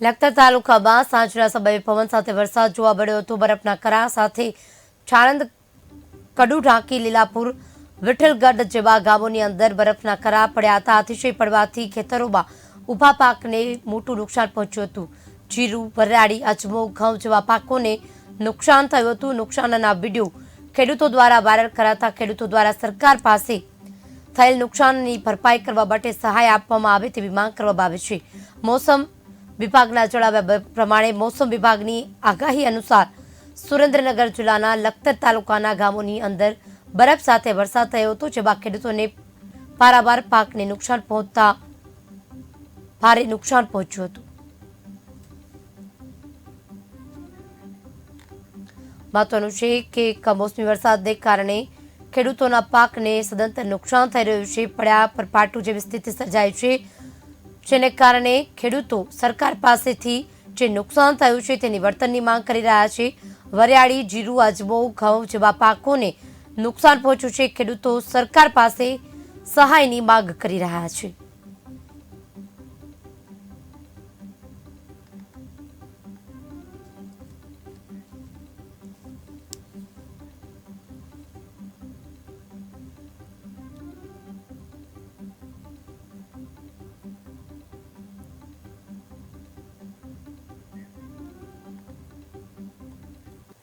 લખતર તાલુકામાં સાંજના સમયે પવન સાથે વરસાદ જોવા મળ્યો હતો. બરફના કરા સાથે છાણંદ કડુ ઢાંકી લીલાપુર, વિઠ્ઠલગઢ જેવા ગામોની અંદર બરફના કરા પડ્યા હતા. અતિશય પડવાથી ખેતરોમાં ઊભા પાકને મોટું નુકસાન પહોંચ્યું હતું. જીરું વરાળી અજમો, ઘઉં જેવા પાકોને નુકસાન થયું હતું. નુકસાનના વીડિયો ખેડૂતો દ્વારા વાયરલ કરાતા ખેડૂતો દ્વારા સરકાર પાસે થયેલ નુકસાનની ભરપાઈ કરવા માટે સહાય આપવામાં આવે તેવી માંગ કરવામાં આવે છે. મોસમ વિભાગના જણાવ્યા પ્રમાણે મોસમ વિભાગની આગાહી અનુસાર સુરેન્દ્રનગર જિલ્લાના લખતર તાલુકાના ગામોની અંદર બરફ સાથે વરસાદ થયો હતો, જેમાં ખેડૂતોને પારાવાર પાકને નુકસાન પહોંચતા, ભારે નુકસાન પહોંચ્યું હતું. મહત્વનું છે કે કમોસમી વરસાદને કારણે ખેડૂતોના પાકને સદંતર નુકસાન થઈ રહ્યું છે, પડ્યા પર પાટું જેવી સ્થિતિ સર્જાઈ છે. જેને કારણે ખેડૂતો સરકાર પાસેથી જે નુકસાન થયું છે તેની વળતરની માંગ કરી રહ્યા છે. વરિયાળી, જીરું, અજમો, ઘઉં જેવા પાકોને નુકસાન પહોંચ્યું છે. ખેડૂતો સરકાર પાસે સહાયની માંગ કરી રહ્યા છે.